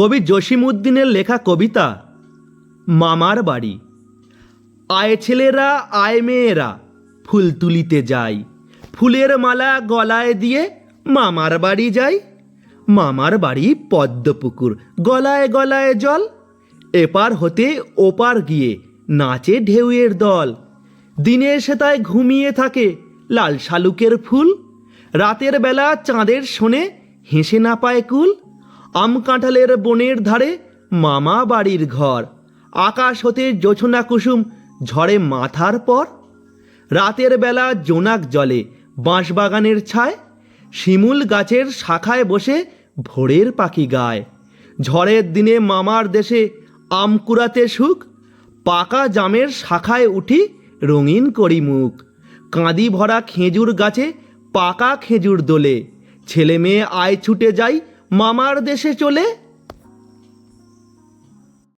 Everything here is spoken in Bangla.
কবি জসিমউদ্দিনের লেখা কবিতা, মামার বাড়ি। আয় ছেলেরা, আয় মেয়েরা, ফুল তুলিতে যাই। ফুলের মালা গলায় দিয়ে মামার বাড়ি যাই। মামার বাড়ি পদ্মপুকুর, গলায় গলায় জল। এপার হতে ওপার গিয়ে নাচে ঢেউয়ের দল। দিনে সেতায় ঘুমিয়ে থাকে লাল শালুকের ফুল। রাতের বেলা চাঁদের শোনে হেসে না পায় কুল। আম কাঁঠালের বনের ধারে মামা বাড়ির ঘর। আকাশ হতে জোছনা কুসুম ঝড়ে মাথার পর। রাতের বেলা জোনাক জলে বাঁশবাগানের ছায়, শিমুল গাছের শাখায় বসে ভোরের পাখি গায়। ঝড়ের দিনে মামার দেশে আম কুড়াতে সুখ, পাকা জামের শাখায় উঠি রঙিন করি মুখ কাঁদি ভরা খেজুর গাছে পাকা খেজুর দোলে ছেলে মেয়ে আয় ছুটে যাই মামার দেশে চলে